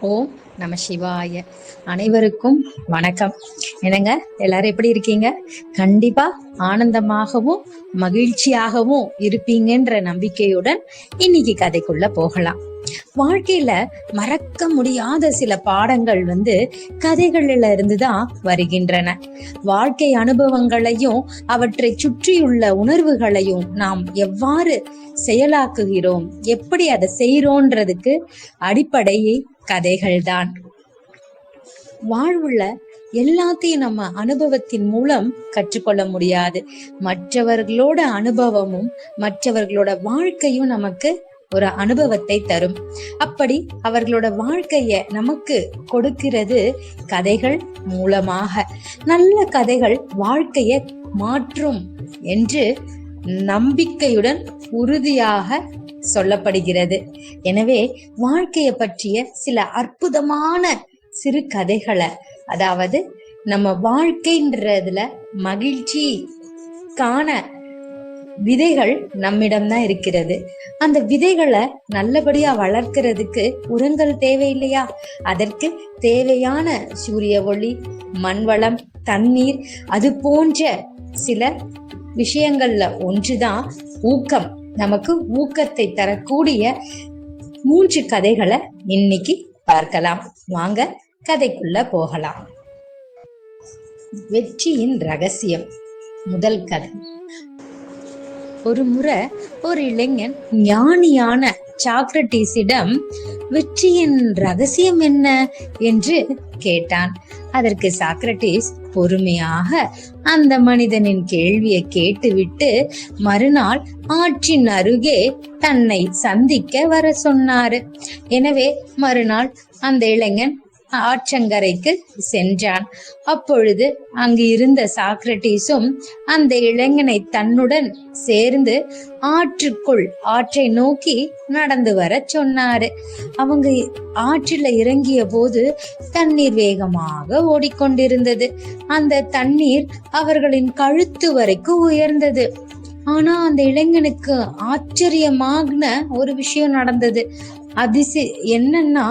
ஓம் நம சிவாய. அனைவருக்கும் வணக்கம். என்னங்க எல்லாரும் எப்படி இருக்கீங்க? கண்டிப்பா ஆனந்தமாகவும் மகிழ்ச்சியாகவும் இருப்பீங்கன்ற நம்பிக்கையுடன் இன்னைக்கு கதைக்குள்ள போகலாம். வாழ்க்கையில மறக்க முடியாத சில பாடங்கள் வந்து கதைகள்ல இருந்து தான் வருகின்றன. வாழ்க்கை அனுபவங்களையும் அவற்றை சுற்றியுள்ள உணர்வுகளையும் நாம் எவ்வாறு செயலாக்குகிறோம்? எப்படி அதை செய்யறோன்றதுக்கு அடிப்படையே கதைகள் தான் வாழ்வுள்ள எல்லாத்தையும் நம்ம அனுபவத்தின் மூலம் கற்றுக்கொள்ள முடியாது. மற்றவர்களோட அனுபவமும் மற்றவர்களோட வாழ்க்கையும் நமக்கு ஒரு அனுபவத்தை தரும். அப்படி அவர்களோட வாழ்க்கைய நமக்கு கொடுக்கிறது கதைகள் மூலமாக. நல்ல கதைகள் வாழ்க்கைய மாற்றும் என்று நம்பிக்கையுடன் உறுதியாக சொல்லப்படுகிறது. எனவே வாழ்க்கைய பற்றிய சில அற்புதமான சிறு கதைகளை அதாவது நம்ம வாழ்க்கைன்றதுல மகிழ்ச்சி காண விதைகள் நம்மிடம்தான் இருக்கிறது. அந்த விதைகளை நல்லபடியா வளர்க்கறதுக்கு உரங்கள் தேவையில்லையா? அதற்கு தேவையான சூரிய ஒளி மண்வளம் தண்ணீர் அது போன்ற சில விஷயங்கள்ல ஒன்றுதான் ஊக்கம். நமக்கு ஊக்கத்தை தரக்கூடிய மூன்று கதைகளை இன்னைக்கு பார்க்கலாம். வாங்க கதைக்குள்ள போகலாம். வெற்றியின் ரகசியம். முதல் கதை. ஒரு முறை ஒரு இளைஞன் ஞானியான சாக்ரட்டிஸிடம் வெற்றியின் ரகசியம் என்ன? என்று கேட்டான். அதற்கு சாக்ரட்டிஸ் பொறுமையாக அந்த மனிதனின் கேள்வியை கேட்டுவிட்டு மறுநாள் ஆற்றின் அருகே தன்னை சந்திக்க வர சொன்னாரு. எனவே மறுநாள் அந்த இளைஞன் ஆற்றங்கரைக்கு சென்றான். அப்பொழுது அங்கு இருந்த சாக்ரட்டிஸும் அந்த இளைஞனை தன்னுடன் சேர்ந்து ஆற்றுக்குள் ஆற்றை நோக்கி நடந்து வர சொன்னாரு. அவங்க ஆற்றில இறங்கிய போது தண்ணீர் வேகமாக ஓடிக்கொண்டிருந்தது. அந்த தண்ணீர் அவர்களின் கழுத்து வரைக்கும் உயர்ந்தது. ஆனா அந்த இளைஞனுக்கு ஆச்சரியமான ஒரு விஷயம் நடந்தது. அதிசய என்னன்னா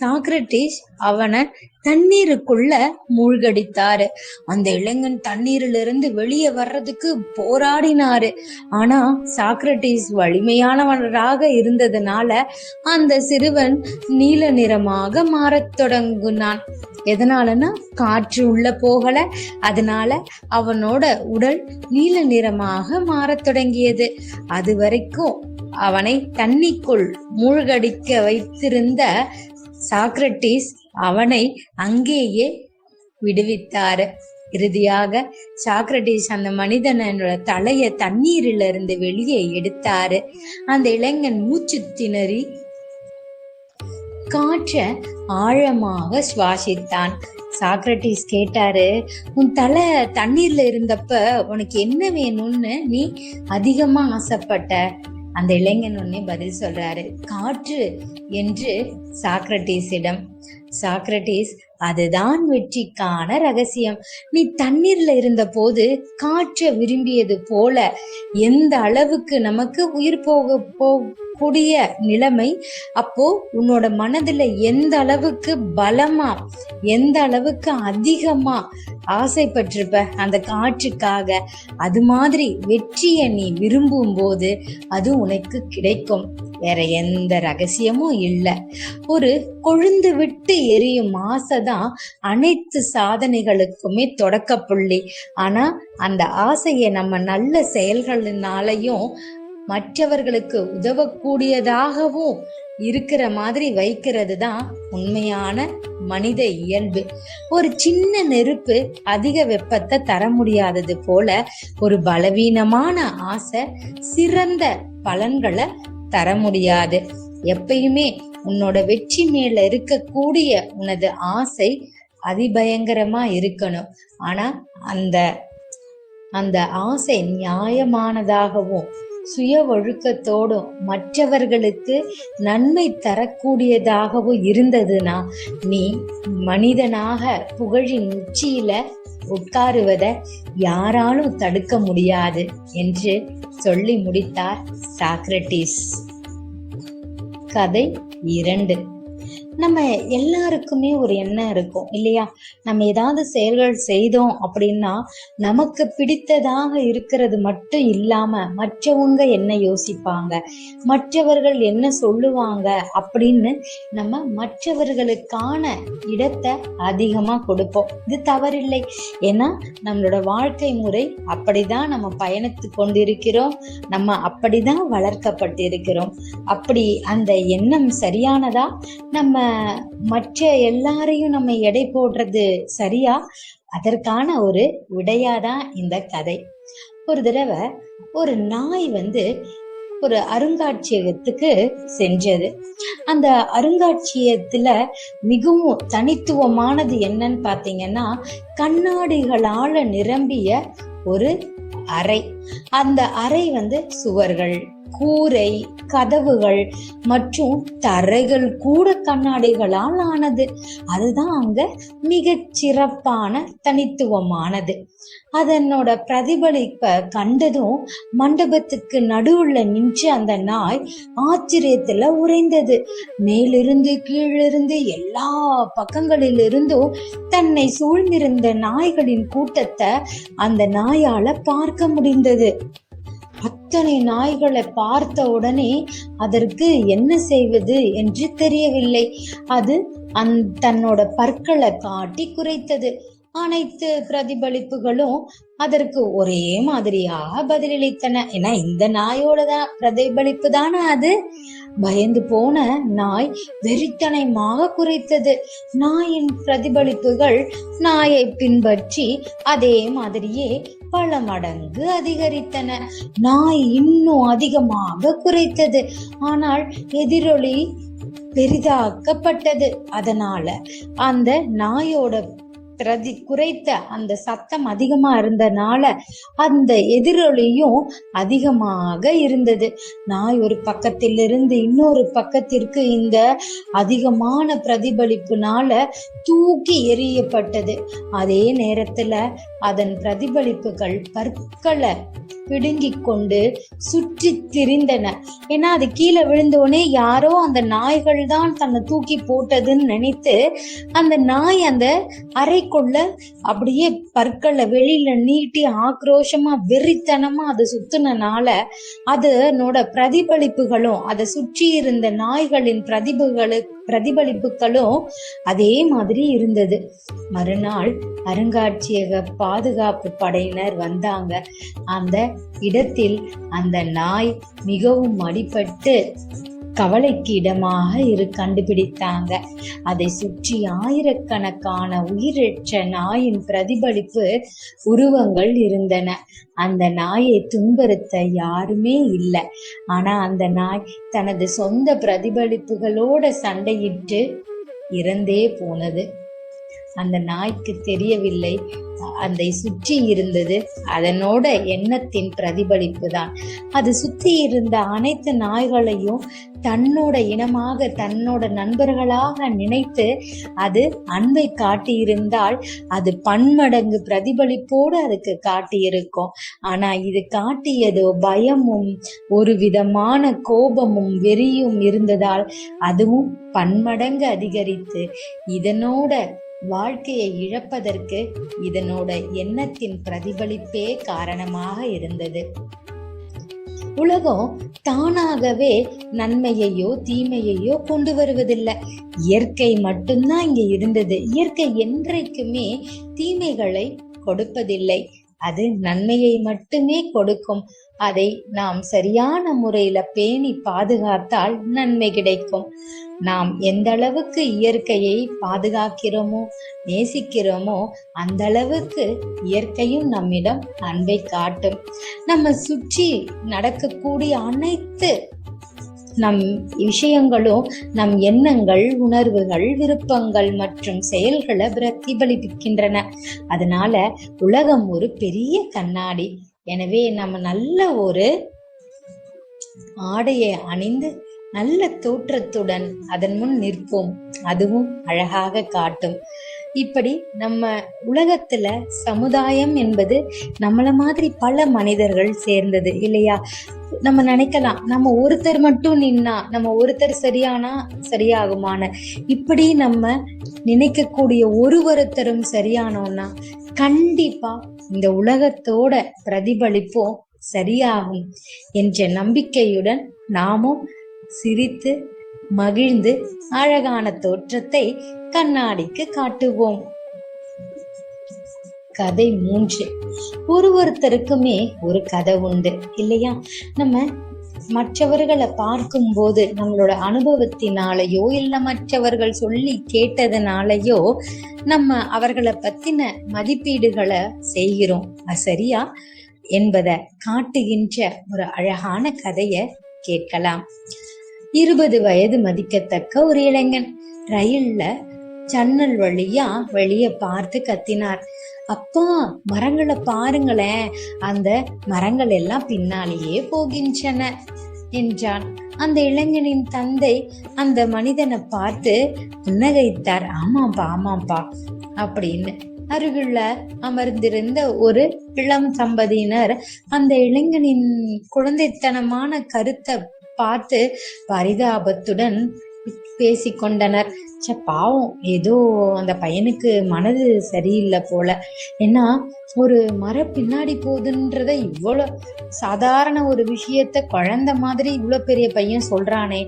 சாக்ரட்டிஸ் அவனை தண்ணீருக்குள்ள மூழ்கடித்தாரு. அந்த இளைஞன் தண்ணீரிலிருந்து வெளியே வர்றதுக்கு போராடினாரு. ஆனா சாக்ரட்டிஸ் வலிமையானவராக இருந்ததுனால அந்த சிறுவன் நீல நிறமாக மாறத் தொடங்குனான். எதனாலனா காற்று உள்ள போகல. அதனால அவனோட உடல் நீல நிறமாக மாறத் தொடங்கியது. அது வரைக்கும் அவனை தண்ணிக்குள் மூழ்கடிக்க வைத்திருந்த சாக்ரட்டிஸ் அவனை அங்கேயே விடுவித்தாரு. இறுதியாக சாக்ரட்டிஸ் அந்த மனிதனோட தலைய தண்ணீரில இருந்து வெளியே எடுத்தாரு. அந்த இளைஞன் மூச்சு திணறி காற்ற ஆழமாக சுவாசித்தான். சாக்ரட்டிஸ் கேட்டாரு உன் தலை தண்ணீர்ல இருந்தப்ப உனக்கு என்ன வேணும்னு நீ அதிகமா ஆசைப்பட்ட? அந்த இளைஞன் உடனே பதில் சொல்றாரு. காற்று என்று சாக்ரட்டிஸிடம் சாக்ரட்டிஸ் அதுதான் வெற்றிக்கான ரகசியம். நீ தண்ணீர்ல இருந்த போது காற்ற விரும்பியது போல எந்த அளவுக்கு நமக்கு உயிர் போக போகக்கூடிய நிலைமை அப்போ உன்னோட மனதுல எந்த அளவுக்கு பலமா எந்த அளவுக்கு அதிகமா ஆசைப்பட்டிருப்ப அந்த காற்றுக்காக அது மாதிரி வெற்றியை நீ விரும்பும் போது அது உனக்கு கிடைக்கும். வேற எந்த ரகசியமும் இல்லை. ஒரு கொழுந்து விட்டு எரியும் ஆசைதான் அனைத்து சாதனைகளுக்குமே தொடக்க புள்ளி ஆனா அந்த ஆசையை நம்ம நல்ல செயல்களினாலையும் மற்றவர்களுக்கு உதவக்கூடியதாகவும் இருக்கிற மாதிரி வைக்கிறது தான் உண்மையான மனித இயல்பு. ஒரு சின்ன நெருப்பு அதிக வெப்பத்தை தர முடியாதது போல ஒரு பலவீனமான ஆசை சிறந்த பலன்களை தர முடியாது. எப்பயுமே உன்னோட வெற்றி மேல இருக்கக்கூடிய உனது ஆசை அதிபயங்கரமா இருக்கணும். ஆனா அந்த அந்த ஆசை நியாயமானதாகவும் சுய ஒழுக்கத்தோடும் மற்றவர்களுக்கு நன்மை தரக்கூடியதாகவும் இருந்ததுன்னா நீ மனிதனாக புகழின் உச்சியில உட்காருவதை யாராலும் தடுக்க முடியாது என்று சொல்லி முடித்தார் சாக்ரட்டிஸ் கதை இரண்டு. நம்ம எல்லாருக்குமே ஒரு எண்ணம் இருக்கும் இல்லையா? நம்ம ஏதாவது செயல்கள் செய்தோம் அப்படின்னா நமக்கு பிடித்ததாக இருக்கிறது மட்டும் இல்லாம மற்றவங்க என்ன யோசிப்பாங்க? மற்றவர்கள் என்ன சொல்லுவாங்க? அப்படின்னு நம்ம மற்றவர்களுக்கான இடத்தை அதிகமா கொடுப்போம். இது தவறில்லை. ஏன்னா நம்மளோட வாழ்க்கை முறை அப்படிதான் நம்ம பயணித்து கொண்டிருக்கிறோம். நம்ம அப்படிதான் வளர்க்கப்பட்டிருக்கிறோம். அப்படி அந்த எண்ணம் சரியானதா? நம்ம மற்ற எல்லாரையும் நம்ம எடை போடுறது சரியா? அதற்கான ஒரு விடையாதான் இந்த கதை. ஒரு தடவை ஒரு நாய் வந்து ஒரு அருங்காட்சியகத்துக்கு செஞ்சது அந்த அருங்காட்சியகத்துல மிகவும் தனித்துவமானது என்னன்னு பாத்தீங்கன்னா கண்ணாடிகளால நிரம்பிய ஒரு அறை. அந்த அறை வந்து சுவர்கள். கூரை கதவுகள் மற்றும் தரைகள் கூட கண்ணாடிகளால் ஆனது. அதுதான் அங்க மிக சிறப்பான தனித்துவமானது. அதனோட பிரதிபலிப்ப கண்டதும் மண்டபத்துக்கு நடுவுல நின்று அந்த நாய் ஆச்சரியத்துல உறைந்தது. மேலிருந்து கீழிருந்து எல்லா பக்கங்களிலிருந்தும் தன்னை சூழ்ந்திருந்த நாய்களின் கூட்டத்தை அந்த நாயால பார்க்க முடிந்தது. அத்தனை நாய்களை பார்த்த உடனே அதற்கு என்ன செய்வது என்று தெரியவில்லை. அது அந் தன்னோட பற்களை காட்டி குறைத்தது. அனைத்து பிரதிபலிப்புகளும் அதற்கு ஒரே மாதிரியாக பதிலளித்தன. ஏன்னா இந்த நாயோட தான் பிரதிபலிப்பு தானே அது? பயந்து போன நாய் வெறித்தனமாக குறைத்தது. நாயின் பிரதிபலிப்புகள் நாயை பின்பற்றி அதே மாதிரியே பல மடங்கு அதிகரித்தன. நாய் இன்னும் அதிகமாக குறைத்தது. ஆனால் எதிரொலி பெரிதாக்கப்பட்டது. அதனால அந்த நாயோட பிரதி குறைத்த அந்த சத்தம் அதிகமா இருந்தனால அந்த எதிரொலியும் அதிகமாக இருந்தது. நாய் ஒரு பக்கத்திலிருந்து இன்னொரு பக்கத்திற்கு இந்த அதிகமான பிரதிபலிப்புனால தூக்கி எறியப்பட்டது. அதே நேரத்துல அதன் பிரதிபலிப்புகள் பற்களை பிடுங்கிக் கொண்டு சுற்றி திரிந்தன. ஏன்னா அது கீழே விழுந்தோடனே யாரோ அந்த நாய்கள் தான் தன்னை தூக்கி போட்டதுன்னு நினைத்து அந்த நாய் அந்த அறைக்குள்ள அப்படியே பற்களை வெளியில நீட்டி ஆக்ரோஷமா வெறித்தனமா அதை சுத்தினால அதனோட பிரதிபலிப்புகளும் அதை சுற்றி இருந்த நாய்களின் பிரதிபுகளுக்கு பிரதிபலிப்புகளும் அதே மாதிரி இருந்தது. மறுநாள் அருங்காட்சியக பாதுகாப்பு படையினர் வந்தாங்க. அந்த இடத்தில் அந்த நாய் மிகவும் அடிபட்டு கவலைக்கு இடமாக இரு கண்டுபிடித்தாங்க. அதை சுற்றி ஆயிரக்கணக்கான உயிரற்ற நாயின் பிரதிபலிப்பு உருவங்கள் இருந்தன. அந்த நாயை துன்புறுத்த யாருமே இல்லை. ஆனா அந்த நாய் தனது சொந்த பிரதிபலிப்புகளோட சண்டையிட்டு இறந்தே போனது. அந்த நாய்க்கு தெரியவில்லை. அதை சுற்றி இருந்தது அதனோட எண்ணத்தின் பிரதிபலிப்பு தான். அது சுற்றி இருந்த அனைத்து நாய்களையும் தன்னோட இனமாக தன்னோட நண்பர்களாக நினைத்து அது அன்பை காட்டியிருந்தால் அது பன்மடங்கு பிரதிபலிப்போடு அதுக்கு காட்டியிருக்கும். ஆனா இது காட்டியதோ பயமும் ஒரு விதமான கோபமும் வெறியும் இருந்ததால் அதுவும் பன்மடங்கு அதிகரித்து இதனோட வாழ்க்கையை இழப்பதற்கு இதனோட எண்ணத்தின் பிரதிபலிப்பே காரணமாக இருந்தது. உலகம் தானாகவே நன்மையையோ தீமையையோ கொண்டு வருவதில்லை. இயற்கை மட்டும்தான் இங்க இருந்தது. இயற்கை என்றைக்குமே தீமைகளை கொடுப்பதில்லை. அது நன்மையை மட்டுமே கொடுக்கும். அதை நாம் சரியான முறையில பேணி பாதுகாத்தால் நன்மை கிடைக்கும். நாம் எந்த அளவுக்கு இயற்கையை பாதுகாக்கிறோமோ நேசிக்கிறோமோ அந்த அளவுக்கு இயற்கையும் நம்மிடம் அன்பை காட்டும். நம்ம சுற்றி நடக்கக்கூடிய அனைத்து நம் விஷயங்களும் நம் எண்ணங்கள் உணர்வுகள் விருப்பங்கள் மற்றும் செயல்களை பிரதிபலிக்கின்றன அதனால உலகம் ஒரு பெரிய கண்ணாடி. எனவே நம்ம நல்ல ஒரு ஆடையை அணிந்து நல்ல தோற்றத்துடன் அதன் முன் நிற்போம். அதுவும் அழகாக காட்டும். இப்படி நம்ம உலகத்துல சமுதாயம் என்பது நம்மள மாதிரி பல மனிதர்கள் சேர்ந்தது இல்லையா? நம்ம நினைக்கலாம் நம்ம ஒருத்தர் மட்டும் நின்னா நம்ம ஒருத்தர் சரியானா சரியாகுமான இப்படி நம்ம நினைக்கக்கூடிய ஒரு ஒருத்தரும் சரியானோம்னா கண்டிப்பா இந்த உலகத்தோட பிரதிபலிப்போம் சரியாகும் என்ற நம்பிக்கையுடன் நாமும் சிரித்து மகிழ்ந்து அழகான தோற்றத்தை கண்ணாடிக்கு காட்டுவோம். கதை மூன்று. ஒரு ஒருத்தருக்குமே ஒரு கதை உண்டு இல்லையா? நம்ம மற்றவர்களை பார்க்கும்போது நம்மளோட அனுபவத்தினாலேயோ இல்ல மற்றவர்கள் சொல்லி கேட்டதுனாலயோ நம்ம அவர்களை பத்தின மதிப்பீடுகளை செய்கிறோம். சரியா? என்பதை காட்டுகின்ற ஒரு அழகான கதைய கேட்கலாம். இருபது வயது மதிக்கத்தக்க ஒரு இளைஞன். ரயில்ல ஜன்னல் வழியா வெளிய பார்த்து கத்தினார். அப்பா மரங்களை பாருங்களேன். அந்த மரங்கள் எல்லாம் பின்னாலேயே போகின்றன என்றான். அந்த இளைஞனின் தந்தை அந்த மனிதனை பார்த்து புன்னகைத்தார். ஆமாப்பா ஆமாப்பா அப்படின்னு அருகில் அமர்ந்திருந்த ஒரு இளம் தம்பதியினர் அந்த இளைஞனின் குழந்தைத்தனமான கருத்தை பார்த்து பரிதாபத்துடன் பேசிக்கொண்டனர் சே பாவம். ஏதோ அந்த பையனுக்கு மனது சரியில்லை போல. ஏன்னா ஒரு மர பின்னாடி போகுதுன்றத இவ்வளோ சாதாரண ஒரு விஷயத்த குழந்த மாதிரி இவ்வளோ பெரிய பையன் சொல்றானே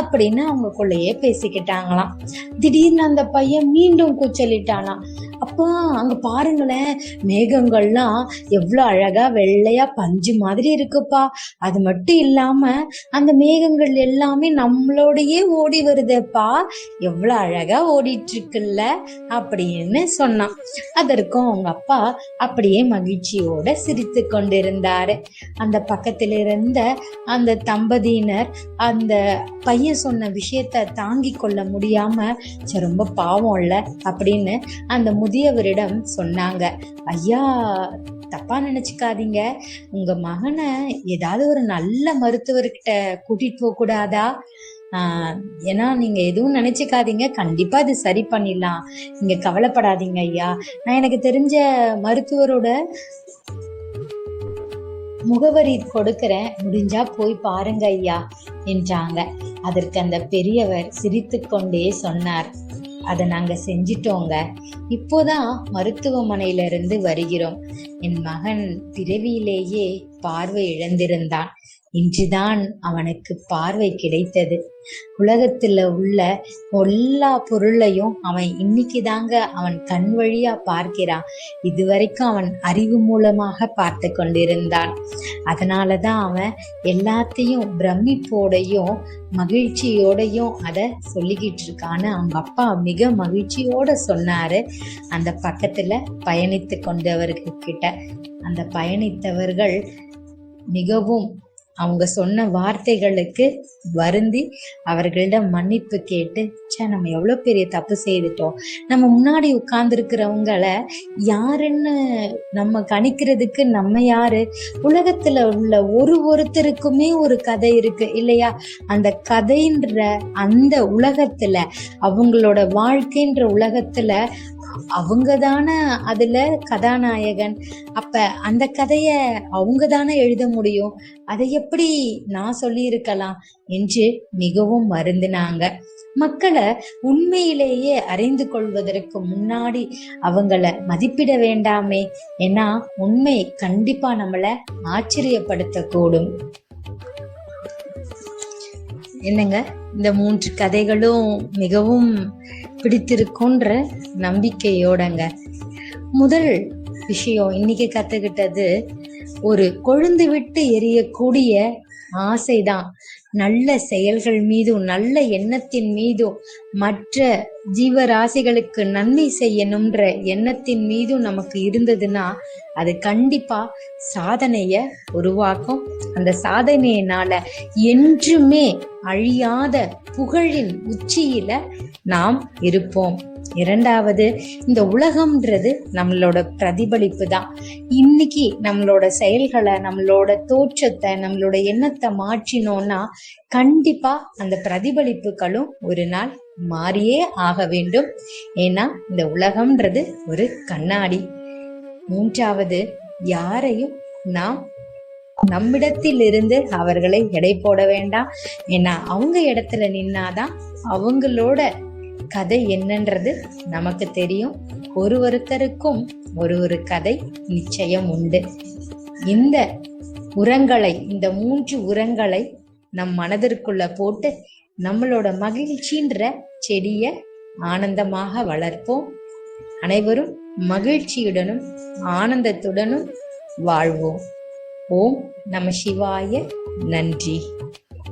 அப்படின்னு அவங்களுக்குள்ளேயே பேசிக்கிட்டாங்களாம். திடீர்னு அந்த பையன் மீண்டும் கூச்சலிட்டானா. அப்பா அங்க பாருங்களேன். மேகங்கள்லாம் எவ்வளோ அழகா வெள்ளையா பஞ்சு மாதிரி இருக்குப்பா. அது மட்டும் இல்லாம அந்த மேகங்கள் எல்லாமே நம்மளோடயே ஓடி வருதேப்பா. எவ்வளோ அழகா ஓடிட்டு இருக்குல்ல அப்படின்னு சொன்னான். அதற்கும் அவங்க அப்பா அப்படியே மகிழ்ச்சியோட சிரித்து கொண்டிருந்தாரு. அந்த பக்கத்தில் இருந்த அந்த தம்பதியினர் அந்த பையன் சொன்ன விஷயத்த தாங்கி கொள்ள முடியாம ரொம்ப பாவம் இல்ல அப்படின்னு அந்த முதியவரிடம் சொன்னாங்க. ஐயா தப்பா நினைச்சுக்காதீங்க. உங்க மகனை ஏதாவது ஒரு நல்ல மருத்துவர்கிட்ட கூட்டிட்டு போக கூடாதா ஏன்னா நீங்க எதுவும் நினைச்சுக்காதீங்க. கண்டிப்பா இது சரி பண்ணிடலாம். நீங்க கவலைப்படாதீங்க ஐயா. நான் எனக்கு தெரிஞ்ச மருத்துவரோட முகவரி கொடுக்கிறேன். முடிஞ்சா போய் பாருங்க ஐயா என்றாங்க. அதற்கு அந்த பெரியவர் சிரித்து கொண்டே சொன்னார். அதை நாங்க செஞ்சிட்டோங்க. இப்போதான் மருத்துவமனையில இருந்து வருகிறோம். என் மகன் பிறவியிலேயே பார்வை இழந்திருந்தான். இன்றுதான் அவனுக்கு பார்வை கிடைத்தது. உலகத்துல உள்ள எல்லா பொருளையும் அவன் இன்னைக்கு தாங்க அவன் கண் வழியா பார்க்கிறான். இதுவரைக்கும் அவன் அறிவு மூலமாக பார்த்து கொண்டிருந்தான். அதனாலதான் அவன் எல்லாத்தையும் பிரமிப்போடையும் மகிழ்ச்சியோடையும் அதை சொல்லிக்கிட்டு இருக்கான்னு அவங்க அப்பா மிக மகிழ்ச்சியோட சொன்னாரு. அந்த பக்கத்துல பயணித்து கொண்டவர்கிட்ட. அந்த பயணித்தவர்கள் மிகவும் அவங்க சொன்ன வார்த்தைகளுக்கு வருந்தி அவர்களிடம் மன்னிப்பு கேட்டு சே நம்ம எவ்வளோ பெரிய தப்பு செய்துட்டோம். நம்ம முன்னாடி உட்கார்ந்துருக்கிறவங்களை யாருன்னு நம்ம கணிக்கிறதுக்கு நம்ம யாரு? உலகத்துல உள்ள ஒரு ஒருத்தருக்குமே ஒரு கதை இருக்கு இல்லையா? அந்த கதைன்ற அந்த உலகத்துல அவங்களோட வாழ்க்கைன்ற உலகத்துல அவங்க தானே அதுல கதாநாயகன். அப்ப அந்த கதைய அவங்க தானே எழுத முடியும்? அதை எப்படி நான் சொல்லியிருக்கலாம்? என்று மிகவும் வருந்தினாங்க. மக்களை உண்மையிலேயே அறிந்து கொள்வதற்கு முன்னாடி அவங்கள மதிப்பிட வேண்டாமே. ஏன்னா உண்மை கண்டிப்பா நம்மள ஆச்சரியப்படுத்தக்கூடும். என்னங்க? இந்த மூன்று கதைகளும் மிகவும் பிடித்திருக்குன்ற நம்பிக்கையோடங்க. முதல் விஷயம் இன்னைக்கு கத்துக்கிட்டது ஒரு கொழுந்து விட்டு எரியக்கூடிய ஆசைதான். நல்ல செயல்கள் மீதும் நல்ல எண்ணத்தின் மீதும் மற்ற ஜீவராசிகளுக்கு நன்மை செய்யணும்ன்ற எண்ணத்தின் மீதும் நமக்கு இருந்ததுன்னா அது கண்டிப்பா சாதனைய உருவாக்கும். அந்த சாதனையினால என்றுமே அழியாத புகழின் உச்சியில நாம் இருப்போம். இரண்டாவது இந்த உலகம்ன்றது நம்மளோட பிரதிபலிப்பு தான் இன்னைக்கு நம்மளோட செயல்களை நம்மளோட தோற்றத்தை நம்மளோட எண்ணத்தை மாற்றினோம்னா கண்டிப்பா அந்த பிரதிபலிப்புகளும் ஒரு நாள் மாறியே ஆக வேண்டும். ஏன்னா இந்த உலகம்ன்றது ஒரு கண்ணாடி. மூன்றாவது யாரையும் நாம் நம்மிடத்தில் இருந்து அவர்களை எடை போட வேண்டாம். ஏன்னா அவங்க இடத்துல நின்னாதான் அவங்களோட கதை என்னன்றது நமக்கு தெரியும். ஒரு ஒருத்தருக்கும் ஒரு ஒரு கதை நிச்சயம் உண்டு. இந்த உரங்களை இந்த மூன்று உரங்களை நம் மனதிற்குள்ள போட்டு நம்மளோட மகிழ்ச்சின்ற செடியை ஆனந்தமாக வளர்ப்போம். அனைவரும் மகிழ்ச்சியுடனும் ஆனந்தத்துடனும் வாழ்வோம். ஓம் நம சிவாய. நன்றி.